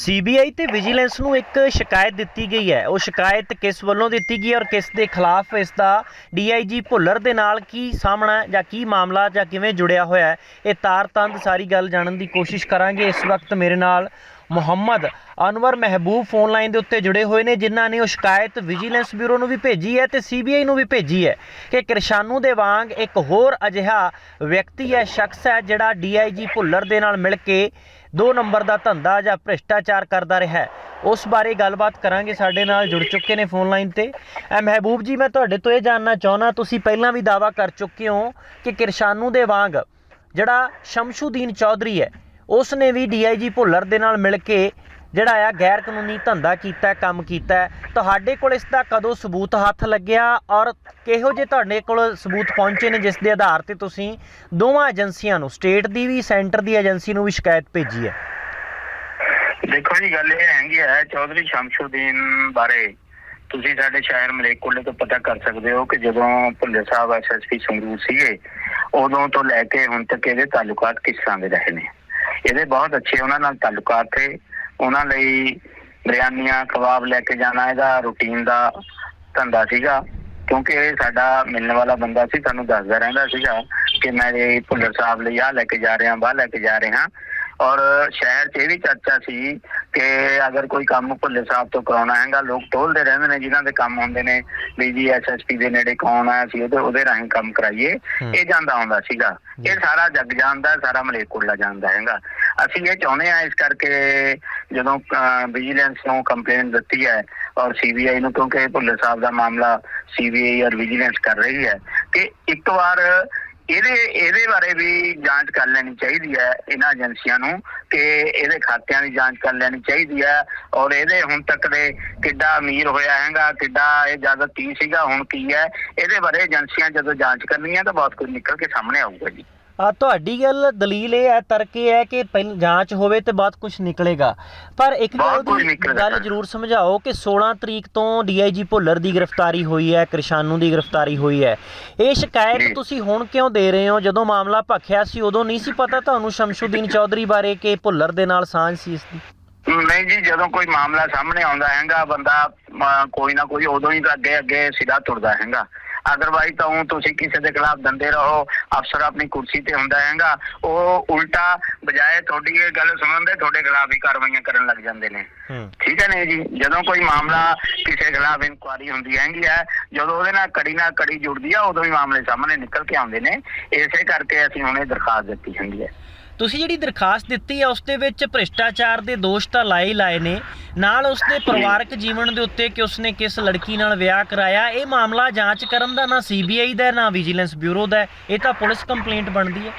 CBI ਤੇ vigilance ਨੂੰ ਇੱਕ ਸ਼ਿਕਾਇਤ ਦਿੱਤੀ ਗਈ ਹੈ। ਉਹ ਸ਼ਿਕਾਇਤ ਕਿਸ ਵੱਲੋਂ ਦਿੱਤੀ ਗਈ ਔਰ ਕਿਸ ਦੇ ਖਿਲਾਫ ਇਸ ਦਾ ਡੀਆਈਜੀ ਭੁੱਲਰ ਦੇ ਨਾਲ ਕੀ ਸਾਹਮਣਾ ਜਾਂ ਕੀ ਮਾਮਲਾ ਜਾਂ ਕਿਵੇਂ ਜੁੜਿਆ ਹੋਇਆ ਹੈ, ਇਹ ਤਾਰਤੰਦ ਸਾਰੀ ਗੱਲ ਜਾਣਨ ਦੀ ਕੋਸ਼ਿਸ਼ ਕਰਾਂਗੇ। ਇਸ ਵਕਤ ਮੇਰੇ ਨਾਲ ਮੁਹੰਮਦ ਅਨਵਰ ਮਹਿਬੂਬ ਫੋਨ ਲਾਈਨ ਦੇ ਉੱਤੇ ਜੁੜੇ ਹੋਏ ਨੇ, ਜਿਨ੍ਹਾਂ ਨੇ ਉਹ ਸ਼ਿਕਾਇਤ ਵਿਜੀਲੈਂਸ ਬਿਊਰੋ ਨੂੰ ਵੀ ਭੇਜੀ ਹੈ ਤੇ ਸੀਬੀਆਈ ਨੂੰ ਵੀ ਭੇਜੀ ਹੈ ਕਿ ਕਿਰਸ਼ਾਨੂ ਦੇ ਵਾਂਗ ਇੱਕ ਹੋਰ ਅਜਿਹਾ ਵਿਅਕਤੀ ਹੈ, ਸ਼ਖਸ ਹੈ ਜਿਹੜਾ ਡੀਆਈਜੀ ਭੁੱਲਰ ਦੇ ਨਾਲ ਮਿਲ ਕੇ ਦੋ ਨੰਬਰ ਦਾ ਧੰਦਾ ਜਾਂ ਭ੍ਰਿਸ਼ਟਾਚਾਰ ਕਰਦਾ ਰਿਹਾ ਉਸ ਬਾਰੇ ਗੱਲਬਾਤ ਕਰਾਂਗੇ। ਸਾਡੇ ਨਾਲ ਜੁੜ ਚੁੱਕੇ ਨੇ ਫੋਨ ਲਾਈਨ ਤੇ। ਐ ਮਹਿਬੂਬ ਜੀ, ਮੈਂ ਤੁਹਾਡੇ ਤੋਂ ਇਹ ਜਾਣਨਾ ਚਾਹੁੰਦਾ, ਤੁਸੀਂ ਪਹਿਲਾਂ ਵੀ ਦਾਵਾ ਕਰ ਚੁੱਕੇ ਹੋ ਕਿ ਕਿਰਸ਼ਾਨੂ ਦੇ ਵਾਂਗ ਜਿਹੜਾ ਸ਼ਮਸ਼ੂਦੀਨ ਚੌਧਰੀ ਹੈ ਉਸ ਨੇ ਵੀ ਡੀਆਈਜੀ ਭੁੱਲਰ ਦੇ ਨਾਲ ਮਿਲ ਕੇ ਜਿਹੜਾ ਆ ਗੈਰ ਕਾਨੂੰਨੀ ਧੰਦਾ ਕੀਤਾ, ਕੰਮ ਕੀਤਾ, ਤੁਹਾਡੇ ਕੋਲ ਇਸ ਦਾ ਕਦੋਂ ਸਬੂਤ ਹੱਥ ਲੱਗਿਆ ਔਰ ਕਿਹੋ ਜਿਹੇ ਤੁਹਾਡੇ ਕੋਲ ਸਬੂਤ ਪਹੁੰਚੇ ਨੇ ਜਿਸ ਦੇ ਆਧਾਰ ਤੇ ਤੁਸੀਂ ਦੋਵਾਂ ਏਜੰਸੀਆਂ ਨੂੰ, ਸਟੇਟ ਦੀ ਵੀ, ਸੈਂਟਰ ਦੀ ਏਜੰਸੀ ਨੂੰ ਵੀ ਸ਼ਿਕਾਇਤ ਭੇਜੀ ਹੈ? ਦੇਖੋ ਜੀ, ਗੱਲ ਇਹ ਹੈਗੀ ਹੈ, ਚੌਧਰੀ ਸ਼ਮਸ਼ੂਦੀਨ ਬਾਰੇ ਤੁਸੀਂ ਸਾਡੇ ਸ਼ਹਿਰ ਮਲੇਕੋਲੇ ਤੋਂ ਪਤਾ ਕਰ ਸਕਦੇ ਹੋ ਕਿ ਜਦੋਂ ਭੁੱਲੇ ਸਾਹਿਬ ਐਸਐਸਪੀ ਸੰਗਰੂਰ ਸੀਗੇ, ਉਦੋਂ ਤੋਂ ਲੈ ਕੇ ਹੁਣ ਤੱਕ ਇਹਦੇ ਤਾਲੁਕਾਤ ਕਿਸ ਤਰ੍ਹਾਂ ਦੇ ਰਹੇ ਨੇ? ਇਹਦੇ ਬਹੁਤ ਅੱਛੇ ਉਹਨਾਂ ਨਾਲ ਤਾਲੁਕਾਤ ਥੇ ਉਹਨਾਂ ਲਈ ਬਿਰਿਆਨੀਆਂ ਕਬਾਬ ਲੈ ਕੇ ਜਾਣਾ ਇਹਦਾ ਰੂਟੀਨ ਦਾ ਧੰਦਾ ਸੀਗਾ। ਕਿਉਂਕਿ ਇਹ ਸਾਡਾ ਮਿਲਣ ਵਾਲਾ ਬੰਦਾ ਸੀ ਸਾਨੂੰ ਦੱਸਦਾ ਰਹਿੰਦਾ ਸੀਗਾ ਕਿ ਮੈਂ ਇਹ ਭੁੱਲਰ ਸਾਹਿਬ ਲਈ ਆਹ ਲੈ ਕੇ ਜਾ ਰਿਹਾ ਬਾਹ ਲੈ ਕੇ ਜਾ ਰਿਹਾ। ਔਰ ਸ਼ਹਿਰ 'ਚ ਇਹ ਵੀ ਚਰਚਾ ਸੀ ਕਿ ਅਗਰ ਕੋਈ ਕੰਮ ਭੁੱਲੇ ਸਾਹਿਬ ਤੋਂ ਕਰਾਉਣਾ ਹੈਗਾ ਲੋਕ ਟੋਲਦੇ ਰਹਿੰਦੇ ਨੇ ਜਿਨ੍ਹਾਂ ਦੇ ਕੰਮ ਹੁੰਦੇ ਨੇ ਵੀ ਜੀ ਐਸਐਸਪੀ ਦੇ ਨੇੜੇ ਕੌਣ ਆ ਅਸੀਂ ਉਹਦੇ ਉਹਦੇ ਰਾਹੀਂ ਕੰਮ ਕਰਾਈਏ। ਇਹ ਜਾਂਦਾ ਹੁੰਦਾ ਸੀਗਾ। ਇਹ ਸਾਰਾ ਜੱਗ ਜਾਣਦਾ ਸਾਰਾ ਮਲੇਕੁਰਲਾ ਜਾਣਦਾ ਹੈਗਾ। ਅਸੀਂ ਇਹ ਚਾਹੁੰਦੇ ਆ ਇਸ ਕਰਕੇ ਜਦੋਂ ਵਿਜੀਲੈਂਸ ਨੂੰ ਕੰਪਲੇਂਟ ਦਿੱਤੀ ਹੈ ਔਰ ਸੀਬੀਆਈ ਨੂੰ, ਕਿਉਂਕਿ ਭੁੱਲਰ ਸਾਹਿਬ ਦਾ ਮਾਮਲਾ ਸੀਬੀਆਈ ਔਰ ਵਿਜੀਲੈਂਸ ਕਰ ਰਹੀ ਹੈ, ਕਿ ਇੱਕ ਵਾਰ ਇਹਦੇ ਇਹਦੇ ਬਾਰੇ ਵੀ ਜਾਂਚ ਕਰ ਲੈਣੀ ਚਾਹੀਦੀ ਹੈ ਇਹਨਾਂ ਏਜੰਸੀਆਂ ਨੂੰ, ਕਿ ਇਹਦੇ ਖਾਤਿਆਂ ਦੀ ਜਾਂਚ ਕਰ ਲੈਣੀ ਚਾਹੀਦੀ ਹੈ ਔਰ ਇਹਦੇ ਹੁਣ ਤੱਕ ਦੇ ਕਿੱਡਾ ਅਮੀਰ ਹੋਇਆ ਹੈਗਾ, ਕਿੱਡਾ ਇਹ ਜ਼ਿਆਦਾ ਕੀ ਸੀਗਾ, ਹੁਣ ਕੀ ਹੈ, ਇਹਦੇ ਬਾਰੇ ਏਜੰਸੀਆਂ ਜਦੋਂ ਜਾਂਚ ਕਰਨੀਆਂ ਤਾਂ ਬਹੁਤ ਕੁਝ ਨਿਕਲ ਕੇ ਸਾਹਮਣੇ ਆਊਗਾ ਜੀ। ਆ ਤੁਹਾਡੀ ਗੱਲ ਦਲੀਲ ਇਹ ਹੈ ਤਰਕ ਇਹ ਹੈ ਕਿ ਪਹਿਲ ਜਾਂਚ ਹੋਵੇ ਤੇ ਬਾਅਦ ਕੁਝ ਨਿਕਲੇਗਾ ਪਰ ਇੱਕ ਗੱਲ ਦੀ ਗੱਲ। ਜ਼ਰੂਰ ਸਮਝਾਓ ਕਿ 16 ਤਰੀਕ ਤੋਂ ਡੀਆਈਜੀ ਭੁੱਲਰ ਦੀ ਗ੍ਰਿਫਤਾਰੀ ਹੋਈ ਹੈ ਕ੍ਰਿਸ਼ਾਨੂ ਦੀ ਗ੍ਰਿਫਤਾਰੀ ਹੋਈ ਹੈ ਇਹ ਸ਼ਿਕਾਇਤ। ਤੁਸੀਂ ਹੁਣ ਕਿਉਂ ਦੇ ਰਹੇ ਹੋ ਜਦੋਂ ਮਾਮਲਾ ਭਖਿਆ ਸੀ ਉਦੋਂ ਨਹੀਂ ਸੀ ਪਤਾ ਤੁਹਾਨੂੰ ਸ਼ਮਸ਼ੂਦੀਨ ਚੌਧਰੀ ਬਾਰੇ ਕਿ ਭੁੱਲਰ ਦੇ ਨਾਲ ਸਾਂਝ ਸੀ ਇਸ ਦੀ ਨਹੀਂ ਜੀ ਜਦੋਂ ਕੋਈ ਮਾਮਲਾ ਸਾਹਮਣੇ ਆਉਂਦਾ ਹੈਗਾ ਬੰਦਾ ਕੋਈ ਨਾ ਕੋਈ ਉਦੋਂ ਹੀ ਅੱਗੇ ਅੱਗੇ ਸਿੱਧਾ ਤੁਰਦਾ ਹੈਗਾ ਅਦਰਵਾਈਜ਼ ਤਾਂ ਊਂ ਤੁਸੀਂ ਕਿਸੇ ਦੇ ਖਿਲਾਫ ਦੰਦੇ ਰਹੋ ਅਫਸਰ ਆਪਣੀ ਕੁਰਸੀ ਤੇ ਹੁੰਦਾ ਹੈਗਾ। ਉਹ ਉਲਟਾ ਬਜਾਏ ਤੁਹਾਡੀ ਇਹ ਗੱਲ ਸੁਣਨ ਦੇ ਤੁਹਾਡੇ ਖਿਲਾਫ ਹੀ ਕਾਰਵਾਈਆਂ ਕਰਨ ਲੱਗ ਜਾਂਦੇ ਨੇ। ਠੀਕ ਹੈ ਨੇ ਜੀ? ਜਦੋਂ ਕੋਈ ਮਾਮਲਾ ਕਿਸੇ ਖਿਲਾਫ ਇਨਕੁਆਰੀ ਹੁੰਦੀ ਹੈਗੀ ਹੈ ਜਦੋਂ ਉਹਦੇ ਨਾਲ ਕੜੀ ਨਾਲ ਕੜੀ ਜੁੜਦੀ ਆ ਉਦੋਂ ਹੀ ਮਾਮਲੇ ਸਾਹਮਣੇ ਨਿਕਲ ਕੇ ਆਉਂਦੇ ਨੇ। ਇਸੇ ਕਰਕੇ ਅਸੀਂ ਹੁਣ ਇਹ ਦਰਖਾਸਤ ਦਿੱਤੀ ਹੁੰਦੀ ਹੈ। ਤੁਸੀਂ ਜਿਹੜੀ ਦਰਖਾਸਤ ਦਿੱਤੀ ਹੈ ਉਸ ਦੇ ਵਿੱਚ ਭ੍ਰਿਸ਼ਟਾਚਾਰ ਦੇ ਦੋਸ਼ ਤਾਂ ਲਾਏ ਹੀ ਲਾਏ ਨੇ। ਨਾਲ ਉਸ ਦੇ ਪਰਿਵਾਰਕ ਜੀਵਨ ਦੇ ਉੱਤੇ ਕਿ ਉਸਨੇ ਕਿਸ ਲੜਕੀ ਨਾਲ ਵਿਆਹ ਕਰਾਇਆ, ਇਹ ਮਾਮਲਾ ਜਾਂਚ ਕਰਨ ਦਾ ਨਾ ਸੀਬੀਆਈ ਦਾ, ਨਾ ਵਿਜੀਲੈਂਸ ਬਿਊਰੋ ਦਾ, ਇਹ ਤਾਂ ਪੁਲਿਸ ਕੰਪਲੇਂਟ ਬਣਦੀ ਹੈ।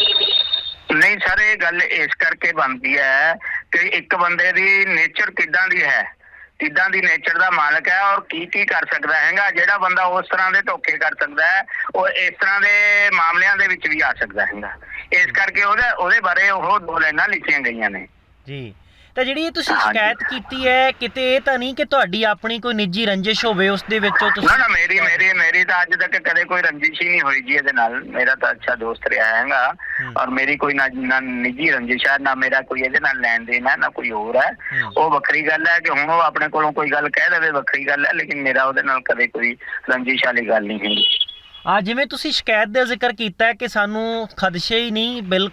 ਨਹੀਂ ਸਰ, ਇਹ ਗੱਲ ਇਸ ਕਰਕੇ ਬਣਦੀ ਹੈ ਕਿ ਇੱਕ ਬੰਦੇ ਦੀ ਨੇਚਰ ਕਿੱਦਾਂ ਦੀ ਹੈ? ਕਿੱਦਾਂ ਦੀ ਨੇਚਰ ਦਾ ਮਾਲਕ ਹੈ ਔਰ ਕੀ ਕੀ ਕਰ ਸਕਦਾ ਹੈਗਾ, ਜਿਹੜਾ ਬੰਦਾ ਉਸ ਤਰ੍ਹਾਂ ਦੇ ਧੋਖੇ ਕਰ ਸਕਦਾ ਹੈ, ਉਹ ਇਸ ਤਰ੍ਹਾਂ ਦੇ ਮਾਮਲਿਆਂ ਦੇ ਵਿੱਚ ਵੀ ਆ ਸਕਦਾ ਹੈਗਾ। ਇਸ ਕਰਕੇ ਉਹਦੇ ਉਹਦੇ ਬਾਰੇ ਉਹ ਦੋ ਲਾਈਨਾਂ ਲਿਖੀਆਂ ਗਈਆਂ ਨੇ। ਜੀ। ਤਾਂ ਜਿਹੜੀ ਇਹ ਤੁਸੀਂ। ਸ਼ਿਕਾਇਤ ਕੀਤੀ ਹੈ ਕਿਤੇ ਇਹ ਤਾਂ ਨਹੀਂ ਕਿ ਤੁਹਾਡੀ ਆਪਣੀ ਕੋਈ ਨਿੱਜੀ ਰੰਜਿਸ਼ ਹੋਵੇ ਉਸ ਦੇ ਵਿੱਚੋਂ ਨਾ ਤੁਸੀਂ ਨਾ ਮੇਰੀ ਮੇਰੀ ਮੇਰੀ ਤਾਂ ਅੱਜ ਤੱਕ ਕਦੇ ਕੋਈ ਰੰਜਿਸ਼ ਹੀ ਨਹੀਂ ਹੋਈ ਜੀ ਇਹਦੇ ਨਾਲ ਮੇਰਾ ਤਾਂ ਅੱਛਾ ਦੋਸਤ ਰਿਹਾ ਹੈਗਾ ਹੂੰ। ਔਰ ਮੇਰੀ ਕੋਈ ਨਾ ਨਾ ਨਿੱਜੀ ਰੰਜਿਸ਼ ਹੈ ਨਾ ਮੇਰਾ ਕੋਈ ਇਹਦੇ ਨਾਲ ਲੈਣ ਦੇਣ ਹੈ ਨਾ ਕੋਈ ਹੋਰ ਹੈ ਹੂੰ। ਉਹ ਵੱਖਰੀ ਗੱਲ ਹੈ ਕਿ ਹੁਣ ਉਹ ਆਪਣੇ ਕੋਲੋਂ ਕੋਈ ਗੱਲ ਕਹਿ ਦੇਵੇ ਵੱਖਰੀ ਗੱਲ ਹੈ ਲੇਕਿਨ ਮੇਰਾ ਉਹਦੇ ਨਾਲ ਕਦੇ ਕੋਈ ਰੰਜਿਸ਼ ਵਾਲੀ ਗੱਲ ਨਹੀਂ ਹੈਗੀ ਆ ਜਿਵੇਂ ਤੁਸੀਂ ਸ਼ਿਕਾਇਤ ਦਾ ਜ਼ਿਕਰ ਕੀਤਾ ਹੈ ਕਿ ਸਾਨੂੰ ਖਦਸ਼ੇ ਹੀ ਨਹੀਂ, ਬਿਲ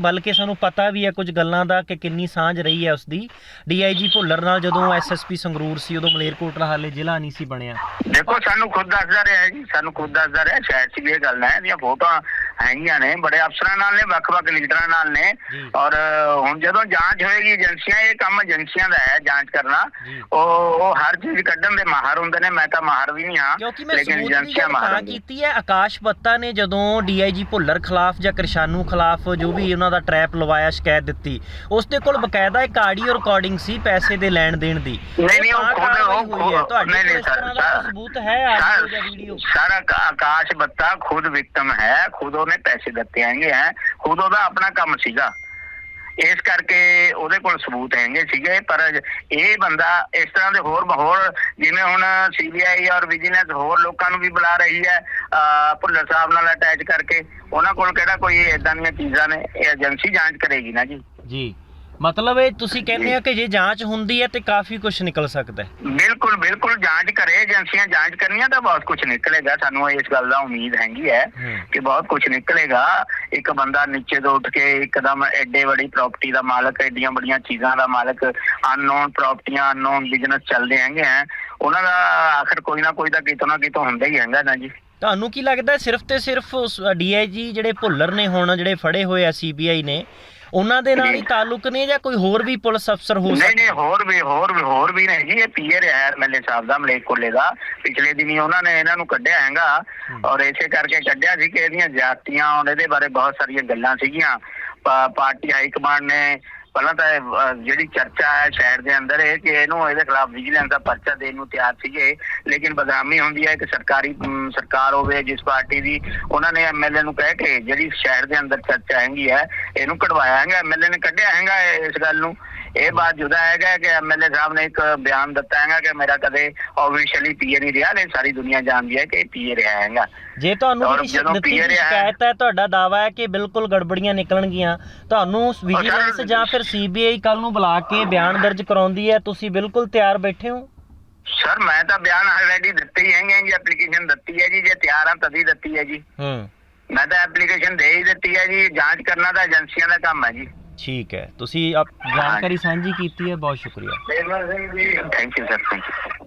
ਬਲਕਿ ਸਾਨੂੰ ਪਤਾ ਵੀ ਹੈ ਕੁਝ ਗੱਲਾਂ ਦਾ ਕਿ ਕਿੰਨੀ ਸਾਂਝ ਰਹੀ ਹੈ ਉਸ ਦੀ ਡੀਆਈਜੀ ਭੁੱਲਰ ਨਾਲ ਜਦੋਂ ਐਸਐਸਪੀ ਸੰਗਰੂਰ ਸੀ, ਉਦੋਂ ਮਲੇਰਕੋਟਲਾ ਹਾਲੇ ਜ਼ਿਲ੍ਹਾ ਨਹੀਂ ਸੀ ਬਣਿਆ। ਦੇਖੋ, ਸਾਨੂੰ ਖੁਦ ਦੱਸਦਾ ਰਿਹਾ ਜੀ, ਸਾਨੂੰ ਖੁਦ ਦੱਸਦਾ ਰਿਹਾ, ਸ਼ਾਇਦ ਸੀ ਇਹ ਗੱਲ ਹੈ ਇਹਦੀਆਂ ਫੋਟੋਆਂ ਹੈਗੀਆਂ ਨੇ ਬੜੇ ਅਫਸਰਾਂ ਨਾਲ ਨੇ ਵੱਖ-ਵੱਖ ਲੀਡਰਾਂ ਨਾਲ ਨੇ। ਔਰ ਹੁਣ ਜਦੋਂ ਜਾਂਚ ਹੋਏਗੀ ਏਜੰਸੀਆਂ ਇਹ ਕੰਮ ਏਜੰਸੀਆਂ ਦਾ ਹੈ ਜਾਂਚ ਕਰਨਾ। ਉਹ ਉਹ ਹਰ ਚੀਜ਼ ਕੱਢਣ ਦੇ ਮਾਹਰ ਹੁੰਦੇ ਨੇ ਮੈਂ ਤਾਂ ਮਾਹਰ ਵੀ ਨਹੀਂ ਹਾਂ ਕਿਉਂਕਿ ਮੈਂ ਲੇਕਿਨ ਸਬੂਤ ਦੀ ਗੱਲ ਕੀਤੀ ਹੈ ਆਕਾਸ਼ ਬੱਤਾ ਨੇ ਜਦੋਂ ਡੀਆਈਜੀ ਭੁੱਲਰ ਖਿਲਾਫ ਜਾਂ ਕਿਰਸ਼ਾਨੂ ਖਿਲਾਫ ਜੋ ਵੀ ਉਹਨਾਂ ਦਾ ਟਰੈਪ ਲਵਾਇਆ ਸ਼ਿਕਾਇਤ ਦਿੱਤੀ ਉਸ ਦੇ ਕੋਲ ਬਕਾਇਦਾ ਇੱਕ ਆਡੀਓ ਰਿਕਾਰਡਿੰਗ ਸੀ ਪੈਸੇ ਦੇ ਲੈਣ ਦੇਣ ਦੀ ਨਹੀਂ ਨਹੀਂ ਉਹ ਖੁਦ ਉਹ ਹੋਈ ਹੈ। ਤੁਹਾਡੇ ਨਹੀਂ ਕੋਲ ਨਹੀਂ ਇਸ ਸਰ ਤਰ੍ਹਾਂ ਦਾ ਕੋਈ ਸਬੂਤ ਹੈ ਆਡੀਓ ਜਾਂ ਵੀਡੀਓ ਸਾਰਾ ਆਕਾਸ਼ ਬੱਤਾ ਖੁਦ ਵਿਕਟਮ ਹੈ ਖੁਦ ਉਹਨੇ ਪੈਸੇ ਦਿੱਤੇ ਹੈਗੇ ਹੈ ਖੁਦ ਉਹਦਾ ਆਪਣਾ ਕੰਮ ਸੀਗਾ। ਇਸ ਕਰਕੇ ਉਹਦੇ ਕੋਲ ਸਬੂਤ ਹੈਗੇ ਸੀਗੇ ਪਰ ਇਹ ਬੰਦਾ ਇਸ ਤਰ੍ਹਾਂ ਦੇ ਹੋਰ ਹੋਰ ਜਿਵੇਂ ਹੁਣ ਸੀਬੀਆਈ ਔਰ ਵਿਜੀਲੈਂਸ ਹੋਰ ਲੋਕਾਂ ਨੂੰ ਵੀ ਬੁਲਾ ਰਹੀ ਹੈ ਭੁੱਲਰ ਸਾਹਿਬ ਨਾਲ ਅਟੈਚ ਕਰਕੇ ਉਹਨਾਂ ਕੋਲ ਕਿਹੜਾ ਕੋਈ ਇਦਾਂ ਦੀਆਂ ਚੀਜ਼ਾਂ ਨੇ ਇਹ ਏਜੰਸੀ ਜਾਂਚ ਕਰੇਗੀ ਨਾ ਜੀ। ਜੀ। ਮਤਲਬ ਇਹ ਤੁਸੀਂ ਕਹਿੰਦੇ ਹੋ ਕਿ ਜੇ ਜਾਂਚ ਹੁੰਦੀ ਹੈ ਤੇ ਕਾਫੀ ਕੁਝ ਨਿਕਲ ਸਕਦਾ ਹੈ। ਬਿਲਕੁਲ ਬਿਲਕੁਲ ਜਾਂਚ ਕਰੇ ਏਜੰਸੀਆਂ ਜਾਂਚ ਕਰਨੀਆਂ ਤਾਂ ਬਹੁਤ ਕੁਝ ਨਿਕਲੇਗਾ। ਸਾਨੂੰ ਇਸ ਗੱਲ ਦਾ ਉਮੀਦ ਹੈਗੀ ਹੈ। ਕਿ ਬਹੁਤ ਕੁਝ ਨਿਕਲੇਗਾ। ਇੱਕ ਬੰਦਾ ਨੀਚੇ ਤੋਂ ਉੱਠ ਕੇ ਇੱਕਦਮ ਐਡੇ ਵੱਡੀ ਪ੍ਰਾਪਰਟੀ ਦਾ ਮਾਲਕ ਐਡੀਆਂ ਬੜੀਆਂ ਚੀਜ਼ਾਂ ਦਾ ਮਾਲਕ ਅਨਨੋਨ ਪ੍ਰਾਪਰਟੀਆਂ ਅਨਨੋਨ ਬਿਜ਼ਨਸ ਚੱਲਦੇ ਹੈਗੇ ਆ। ਉਹਨਾਂ ਦਾ ਆਖਰ ਕੋਈ ਨਾ ਕੋਈ ਤਾਂ ਕਿਤੋਂ ਨਾ ਕਿਤੋਂ ਹੁੰਦਾ ਹੀ ਹੈਗਾ ਨਾ ਜੀ। ਤੁਹਾਨੂੰ ਕੀ ਲੱਗਦਾ ਸਿਰਫ ਤੇ ਸਿਰਫ ਉਸ ਡੀਆਈਜੀ ਜਿਹੜੇ ਭੁੱਲਰ ਨੇ ਹੁਣ ਜਿਹੜੇ ਫੜੇ ਹੋਏ ਆ ਸੀਬੀਆਈ ਨੇ ਉਹਨਾਂ ਦੇ ਨਾਲ ਹੀ ਤਾਲੁਕ ਨੇ ਜਾਂ ਕੋਈ ਹੋਰ ਵੀ ਪੁਲਿਸ ਅਫਸਰ ਹੋ ਨਹੀਂ ਸਕਦਾ? ਨਹੀਂ ਹੋਰ ਵੀ ਹੋਰ ਵੀ ਹੋਰ ਵੀ ਨਹੀਂ ਜੀ। ਇਹ ਪੀਏ ਰਿਹਾ ਐਮਐਲਏ ਸਾਹਿਬ ਦਾ ਮਲੇਕੋਲੇ ਦਾ। ਪਿਛਲੇ ਦਿਨੀ ਉਹਨਾਂ ਨੇ ਇਹਨਾਂ ਨੂੰ ਕੱਢਿਆ ਹੈਗਾ ਔਰ ਇਸੇ ਕਰਕੇ ਕੱਢਿਆ ਸੀ ਕਿ ਇਹਦੀਆਂ ਜਾਤੀਆਂ ਔਰ ਇਹਦੇ ਬਾਰੇ ਬਹੁਤ ਸਾਰੀਆਂ ਗੱਲਾਂ ਸੀਗੀਆਂ। ਪਾਰਟੀ ਹਾਈ ਕਮਾਂਡ ਨੇ ਪਹਿਲਾਂ ਤਾਂ ਇਹ, ਜਿਹੜੀ ਚਰਚਾ ਹੈ ਸ਼ਹਿਰ ਦੇ ਅੰਦਰ ਇਹ ਕਿ ਇਹਨੂੰ ਇਹਦੇ ਖਿਲਾਫ ਵਿਜੀਲੈਂਸ ਦਾ ਪਰਚਾ ਦੇਣ ਨੂੰ ਤਿਆਰ ਸੀਗੇ। ਲੇਕਿਨ ਬਦਨਾਮੀ ਹੁੰਦੀ ਹੈ ਕਿ ਸਰਕਾਰੀ ਅਮ, ਸਰਕਾਰ ਹੋਵੇ ਜਿਸ ਪਾਰਟੀ ਦੀ ਉਹਨਾਂ ਨੇ ਐਮਐਲਏ ਨੂੰ ਕਹਿ ਕੇ ਜਿਹੜੀ ਸ਼ਹਿਰ ਦੇ ਅੰਦਰ ਚਰਚਾ ਹੈਗੀ ਹੈ ਇਹਨੂੰ ਕਢਵਾਇਆ ਹੈਗਾ। ਐਮਐਲਏ ਨੇ ਕੱਢਿਆ ਹੈਗਾ ਇਹ- ਇਸ ਗੱਲ ਨੂੰ। ਇਹ ਬਾਤ ਜੁਦਾ ਹੈਗਾ ਕਿ ਐਮਐਲਏ ਸਾਹਿਬ ਨੇ ਇੱਕ ਬਿਆਨ ਦਿੱਤਾ ਹੈਗਾ ਕਿ ਮੇਰਾ ਕਦੇ ਆਫੀਸ਼ੀਅਲੀ ਪੀਏ ਨਹੀਂ ਰਿਹਾ ਲੈ ਸਾਰੀ ਦੁਨੀਆ ਜਾਣਦੀ ਹੈ ਕਿ ਇਹ ਪੀਏ ਰਿਹਾ ਹੈਗਾ। ਜੇ ਤੁਹਾਨੂੰ ਹੈ- ਸ਼ਿਕਾਇਤ ਹੈ ਤੁਹਾਡਾ ਦਾਵਾ ਹੈ ਕਿ ਬਿਲਕੁਲ ਗੜਬੜੀਆਂ ਨਿਕਲਣਗੀਆਂ। ਤੁਹਾਨੂੰ ਵਿਜੀਲੈਂਸ ਜਾਂ ਫਿਰ ਸੀਬੀਆਈ ਕੱਲ ਨੂੰ ਬੁਲਾ ਕੇ ਬਿਆਨ ਦਰਜ ਕਰਾਉਂਦੀ ਹੈ ਤੁਸੀਂ ਬਿਲਕੁਲ ਤਿਆਰ ਬੈਠੇ ਹੋ? ਸਰ ਮੈਂ ਤਾਂ ਬਿਆਨ ਆਲਰੇਡੀ ਦਿੱਤੇ ਹੀ ਹੈਗੇ ਜੀ ਐਪਲੀਕੇਸ਼ਨ ਦਿੱਤੀ ਹੈ ਜੀ ਜੇ ਤਿਆਰ ਆ ਤਦੀ ਦਿੱਤੀ ਹੈ ਜੀ। ਹੂੰ। ਮੈਂ ਤਾਂ ਐਪਲੀਕੇਸ਼ਨ ਦੇ ਹੀ ਦਿੱਤੀ ਹੈ ਜੀ ਜਾਂਚ ਕਰਨਾ ਤਾਂ ਏਜੰਸੀਆਂ ਦਾ ਕੰਮ ਹੈ ਜੀ। ਠੀਕ ਹੈ। ਤੁਸੀਂ ਆਪ ਜਾਣਕਾਰੀ ਸਾਂਝੀ ਕੀਤੀ ਹੈ। ਬਹੁਤ ਸ਼ੁਕਰੀਆ। Thank you sir thank you